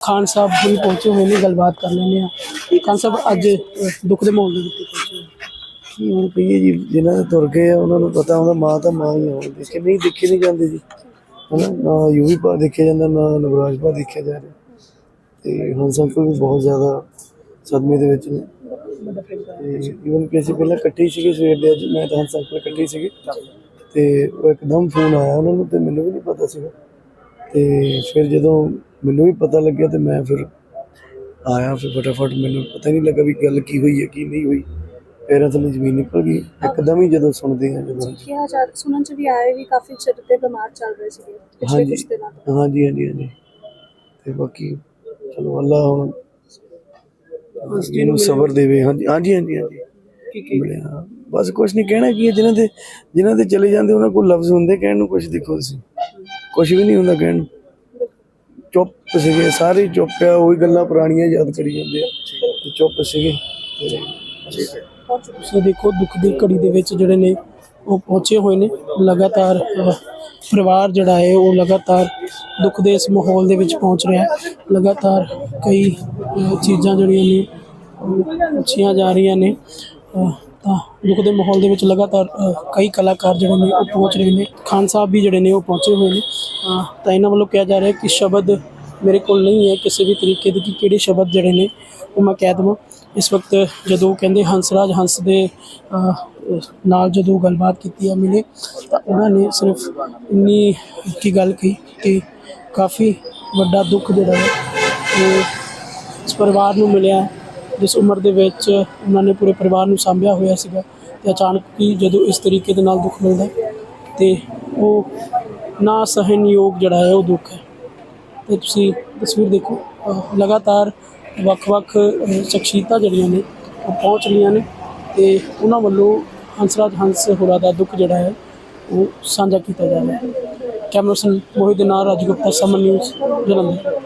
ਖਾਨ ਸਾਹਿਬ ਵੀ ਪਹੁੰਚੇ ਹੋਏ ਨੇ, ਗੱਲਬਾਤ ਕਰ ਲੈਂਦੇ ਆ ਖਾਨ ਸਾਹਿਬ, ਅੱਜ ਦੁੱਖ ਦੇ ਮਾਹੌਲ ਦੇ ਵਿੱਚ ਪਹੁੰਚੇ ਕੀ ਹੁਣ ਕਹੀਏ ਜੀ, ਜਿਨ੍ਹਾਂ ਦੇ ਤੁਰ ਗਏ ਆ, ਉਹਨਾਂ ਨੂੰ ਪਤਾ ਹੁੰਦਾ ਮਾਂ ਤਾਂ ਮਾਂ ਹੀ ਆਉਂਦੀ ਦੇਖੇ ਨਹੀਂ ਦੇਖੇ ਨਹੀਂ ਜਾਂਦੇ ਜੀ। ਹਨਾ, ਨਾ ਯੂਵੀ ਪਾ ਦੇਖਿਆ ਜਾਂਦਾ, ਨਾ ਨਵਰਾਜ ਪਾ ਦੇਖਿਆ ਜਾ ਰਿਹਾ। ਤੇ ਹੁਣ ਸਭ ਵੀ ਬਹੁਤ ਜ਼ਿਆਦਾ ਸਦਮੇ ਦੇ ਵਿੱਚ ਨੇ। ਇਵਨ ਕਿ ਅਸੀਂ ਪਹਿਲਾਂ ਇਕੱਠੇ ਸੀਗੇ ਸਵੇਰ ਦੇ, ਅੱਜ ਮੈਂ ਤਾਂ ਹੰਸ ਅੰਕਲ ਇਕੱਠੇ ਸੀਗੇ। ਤੇ ਉਹ ਇੱਕਦਮ ਫੋਨ ਆਇਆ ਉਹਨਾਂ ਨੂੰ ਤੇ ਮੈਨੂੰ ਵੀ ਨਹੀਂ ਪਤਾ ਸੀਗਾ। ਤੇ ਫਿਰ ਜਦੋਂ ਮੈਨੂੰ ਵੀ ਪਤਾ ਲੱਗਿਆ ਤੇ ਮੈਂ ਫਿਰ ਆਇਆ ਫਿਰ ਫਟਾਫਟ ਮੈਨੂੰ ਪਤਾ ਨਹੀਂ ਲੱਗਾ ਵੀ ਗੱਲ ਕੀ ਹੋਈ ਹੈ ਕੀ ਨਹੀਂ ਹੋਈ। ਪੈਰਾਂ ਥੱਲੇ ਜ਼ਮੀਨ ਨਿਕਲ ਗਈ। ਇੱਕਦਮ ਹੀ ਜਦੋਂ ਸੁਣਦੇ ਆ ਜਦੋਂ ਕਿਹਾ ਜਾ ਸੁਣਨ ਚ ਵੀ ਆਇਆ ਵੀ ਕਾਫੀ ਚਿਰ ਤੇ ਬਿਮਾਰ ਚੱਲ ਰਹੇ ਸੀਗੇ ਪਿਛਲੇ ਹਾਂਜੀ। ਕੁਝ ਦਿਨਾਂ ਤੋਂ। ਹਾਂਜੀ ਹਾਂਜੀ ਹਾਂਜੀ। ਤੇ ਬਾਕੀ ਚਲੋ ਅੱਲਾ ਹੁਣ ਜਿਹਨੂੰ ਸਬਰ ਦੇਵੇ। ਹਾਂਜੀ ਹਾਂਜੀ ਹਾਂਜੀ ਹਾਂਜੀ। ਕੀ ਕੀ? ਬਸ ਕੁਝ ਨਹੀਂ ਕਹਿਣਾ ਕੀ ਹੈ ਜਿਨ੍ਹਾਂ ਦੇ ਜਿਨ੍ਹਾਂ ਦੇ ਚਲੇ ਜਾਂਦੇ ਉਹਨਾਂ ਕੋਲ ਲਫ਼ਜ਼ ਹੁੰਦੇ ਕਹਿਣ ਨੂੰ ਕੁਝ ਦੇਖੋ ਤੁਸੀਂ। ਕੁਝ ਵੀ ਨਹੀਂ ਹੁੰਦਾ ਕਹਿਣ ਨੂੰ। ਚੁੱਪ ਸੀਗੇ ਸਾਰੇ ਚੁੱਪ ਆ ਉਹੀ ਗੱਲਾਂ ਪੁਰਾਣੀਆਂ ਯਾਦ ਕਰੀ ਜਾਂਦੇ ਆ। ਤੇ ਚੁੱਪ ਸੀਗੇ। ਠੀਕ ਹੈ। ਤੁਸੀਂ ਦੇਖੋ ਦੁੱਖ ਦੀ ਘੜੀ ਦੇ ਵਿੱਚ ਜਿਹੜੇ ਨੇ ਉਹ ਪਹੁੰਚੇ ਹੋਏ ਨੇ। ਲਗਾਤਾਰ ਅ, ਪਰਿਵਾਰ ਜਿਹੜਾ ਹੈ ਉਹ ਲਗਾਤਾਰ ਦੁੱਖ ਦੇ ਇਸ ਮਾਹੌਲ ਦੇ ਵਿੱਚ ਪਹੁੰਚ ਰਿਹਾ ਹੈ। ਲਗਾਤਾਰ ਕਈ ਅ, ਚੀਜ਼ਾਂ ਜਿਹੜੀਆਂ ਨੇ ਉਹ ਪੁੱਛੀਆਂ ਜਾ ਰਹੀਆਂ ਨੇ। ਅ, ਤਾਂ ਦੁੱਖ ਦੇ ਮਾਹੌਲ ਦੇ ਵਿੱਚ ਲਗਾਤਾਰ ਕਈ ਕਲਾਕਾਰ ਜਿਹੜੇ ਨੇ ਉਹ ਪਹੁੰਚ ਰਹੇ ਨੇ। ਖਾਨ ਸਾਹਿਬ ਵੀ ਜਿਹੜੇ ਨੇ ਉਹ ਪਹੁੰਚੇ ਹੋਏ ਨੇ। ਤਾਂ ਇਹਨਾਂ ਵੱਲੋਂ ਕਿਹਾ ਜਾ ਰਿਹਾ ਕਿ ਸ਼ਬਦ ਮੇਰੇ ਕੋਲ ਨਹੀਂ ਹੈ, ਕਿਸੇ ਵੀ ਤਰੀਕੇ ਦੇ ਕਿ ਕਿਹੜੇ ਸ਼ਬਦ ਜਿਹੜੇ ਨੇ ਉਹ ਮੈਂ ਕਹਿ ਦੇਵਾਂ। ਇਸ ਵਕਤ ਜਦੋਂ ਕਹਿੰਦੇ ਹੰਸਰਾਜ ਹੰਸ ਦੇ ਨਾਲ ਜਦੋਂ ਗੱਲਬਾਤ ਕੀਤੀ ਆ ਮਿਲੇ, ਤਾਂ ਉਹਨਾਂ ਨੇ ਸਿਰਫ ਇੰਨੀ ਕੀ ਗੱਲ ਕਹੀ ਕਿ ਕਾਫੀ ਵੱਡਾ ਦੁੱਖ ਜਿਹੜਾ ਹੈ ਇਸ ਪਰਿਵਾਰ ਨੂੰ ਮਿਲਿਆ। ਜਿਸ ਉਮਰ ਦੇ ਵਿੱਚ ਉਹਨਾਂ ਨੇ ਪੂਰੇ ਪਰਿਵਾਰ ਨੂੰ ਸਾਂਭਿਆ ਹੋਇਆ ਸੀਗਾ ਤੇ ਅਚਾਨਕ ਹੀ ਜਦੋਂ ਇਸ ਤਰੀਕੇ ਦੇ ਨਾਲ ਦੁੱਖ ਮਿਲਦਾ ਹੈ, ਤੇ ਉਹ ਨਾ ਸਹਿਣਯੋਗ ਜਿਹੜਾ ਹੈ ਉਹ ਦੁੱਖ ਹੈ। ਤੇ ਤੁਸੀਂ ਤਸਵੀਰ ਦੇਖੋ ਲਗਾਤਾਰ ਵੱਖ-ਵੱਖ ਸ਼ਖਸੀਅਤਾਂ ਜਿਹੜੀਆਂ ਨੇ ਉਹ ਪਹੁੰਚ ਰਹੀਆਂ ਨੇ ਤੇ ਉਹਨਾਂ ਵੱਲੋਂ ਹੰਸਰਾਜ ਹੰਸ ਹੋਰਾਂ ਦਾ ਦੁੱਖ ਜਿਹੜਾ ਹੈ ਉਹ ਸਾਂਝਾ ਕੀਤਾ ਜਾ ਰਿਹਾ ਹੈ। ਕੈਮਰਾ ਪਰਸਨ ਮੋਹਿਤ ਦੇ ਨਾਲ ਰਾਜ ਗੁਪਤਾ ਸਮਨ ਨਿਊਜ਼ ਜਲੰਧਰ।